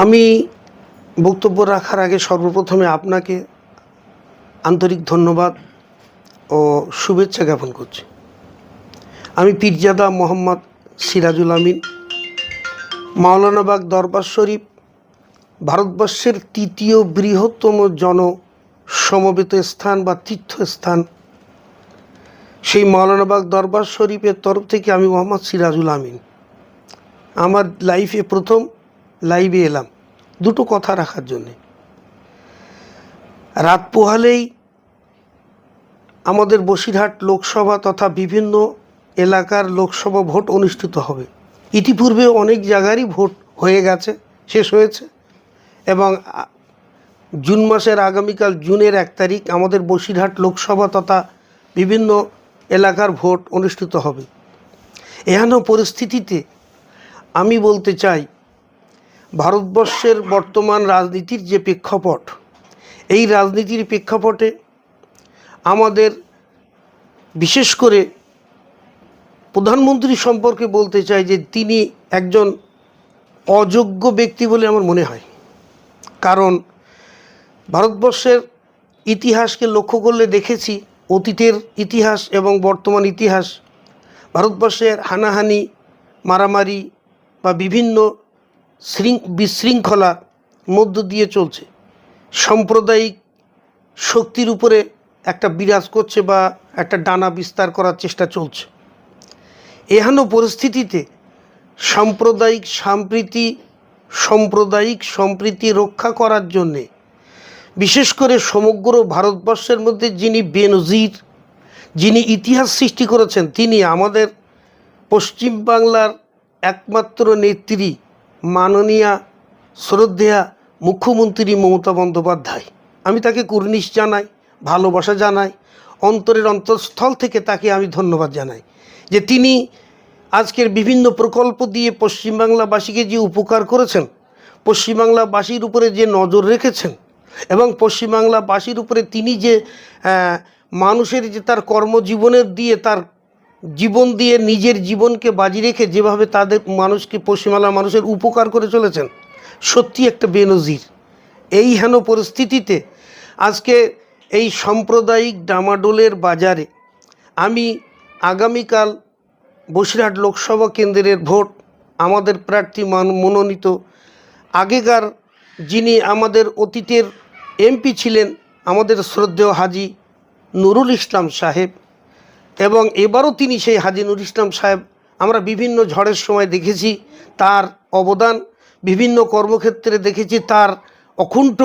আমি বক্তব্য রাখার আগে সর্বপ্রথমে আপনাকে আন্তরিক ধন্যবাদ ও শুভেচ্ছা জ্ঞাপন করছি। আমি পীরজাদা মোহাম্মদ সিরাজুল আমিন মাওলানাবাগ দরবার শরীফ, ভারতবর্ষের তৃতীয় বৃহত্তম জন সমবেত স্থান বা তীর্থস্থান। সেই মাওলানাবাগ দরবার শরীফের তরফ থেকে আমি মোহাম্মদ সিরাজুল আমিন। আমার লাইফে প্রথম লাইভে এলাম। দুটো কথা রাখার জন্যে। রাত পোহালেই আমাদের বসিরহাট লোকসভা তথা বিভিন্ন এলাকার লোকসভা ভোট অনুষ্ঠিত হবে। ইতিপূর্বে অনেক জায়গারই ভোট হয়ে গেছে, শেষ হয়েছে এবং জুন মাসের আগামীকাল জুনের এক তারিখ আমাদের বসিরহাট লোকসভা তথা বিভিন্ন এলাকার ভোট অনুষ্ঠিত হবে। এহেন পরিস্থিতিতে আমি বলতে চাই ভারতবর্ষের বর্তমান রাজনীতির যে প্রেক্ষাপট, এই রাজনীতির প্রেক্ষাপটে আমাদের বিশেষ করে প্রধানমন্ত্রী সম্পর্কে বলতে চাই যে তিনি একজন অযোগ্য ব্যক্তি বলে আমার মনে হয়। কারণ ভারতবর্ষের ইতিহাসকে লক্ষ্য করলে দেখেছি, অতীতের ইতিহাস এবং বর্তমান ইতিহাস, ভারতবর্ষের হানাহানি, মারামারি বা বিভিন্ন শৃঙ্খ বিশৃঙ্খলার মধ্য দিয়ে চলছে। সাম্প্রদায়িক শক্তির উপরে একটা বিরাজ করছে বা একটা ডানা বিস্তার করার চেষ্টা চলছে। এহেন পরিস্থিতিতে সাম্প্রদায়িক সম্প্রীতি সাম্প্রদায়িক সম্প্রীতি রক্ষা করার জন্যে, বিশেষ করে সমগ্র ভারতবর্ষের মধ্যে যিনি বেনজির, যিনি ইতিহাস সৃষ্টি করেছেন, তিনি আমাদের পশ্চিমবাংলার একমাত্র নেত্রী মাননীয়া শ্রদ্ধেয়া মুখ্যমন্ত্রী মমতা বন্দ্যোপাধ্যায়। আমি তাকে কুর্নিশ জানাই, ভালোবাসা জানাই, অন্তরের অন্তঃস্থল থেকে তাকে আমি ধন্যবাদ জানাই যে তিনি আজকের বিভিন্ন প্রকল্প দিয়ে পশ্চিমবাংলাবাসীকে যে উপকার করেছেন, পশ্চিমবাংলাবাসীর উপরে যে নজর রেখেছেন এবং পশ্চিমবাংলাবাসীর উপরে তিনি যে মানুষের যে তার কর্মজীবনের দিয়ে তার জীবন দিয়ে নিজের জীবনকে বাজি রেখে যেভাবে তাদের মানুষকে, পশ্চিমবাংলার মানুষের উপকার করে চলেছেন, সত্যি একটা বেনজির। এই হেন পরিস্থিতিতে আজকে এই সাম্প্রদায়িক ডামাডোলের বাজারে আমি আগামীকাল বসিরহাট লোকসভা কেন্দ্রের ভোট, আমাদের প্রার্থী মান- মনোনীত আগেকার যিনি আমাদের অতীতের এমপি ছিলেন, আমাদের শ্রদ্ধেয় হাজি নুরুল ইসলাম সাহেব। এবং এবারও তিনি সেই হাজি নুর ইসলাম সাহেব, আমরা বিভিন্ন ঝড়ের সময় দেখেছি তার অবদান, বিভিন্ন কর্মক্ষেত্রে দেখেছি তার অকুণ্ঠ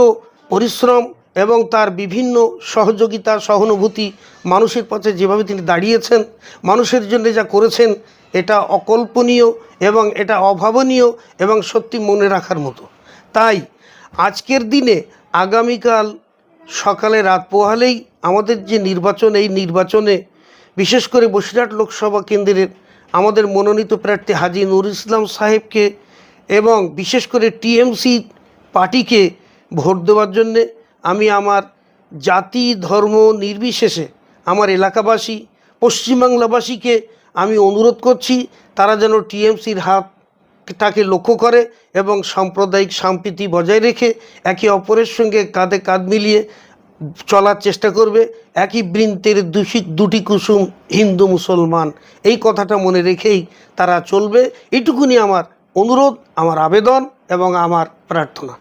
পরিশ্রম এবং তার বিভিন্ন সহযোগিতা, সহানুভূতি মানুষের পথে যেভাবে তিনি দাঁড়িয়েছেন, মানুষের জন্য যা করেছেন, এটা অকল্পনীয় এবং এটা অভাবনীয় এবং সত্যি মনে রাখার মতো। তাই আজকের দিনে আগামীকাল সকালে রাত পোহালেই আমাদের যে নির্বাচন, এই নির্বাচনে বিশেষ করে বসিরহাট লোকসভা কেন্দ্রের আমাদের মনোনীত প্রার্থী হাজি নুর ইসলাম সাহেবকে এবং বিশেষ করে টিএমসি পার্টিকে ভোট দেওয়ার জন্যে আমি আমার জাতি, ধর্ম নির্বিশেষে আমার এলাকাবাসী, পশ্চিমবাংলাবাসীকে আমি অনুরোধ করছি, তারা যেন টিএমসির হাত তাকে লক্ষ্য করে এবং সাম্প্রদায়িক সম্প্রীতি বজায় রেখে একে অপরের সঙ্গে কাঁধে কাঁধ মিলিয়ে চলার চেষ্টা করবে। একই বৃন্তের দূষিত দুটি কুসুম হিন্দু মুসলমান। এই কথাটা মনে রেখেই তারা চলবে। এটুকুনি আমার অনুরোধ, আমার আবেদন এবং আমার প্রার্থনা।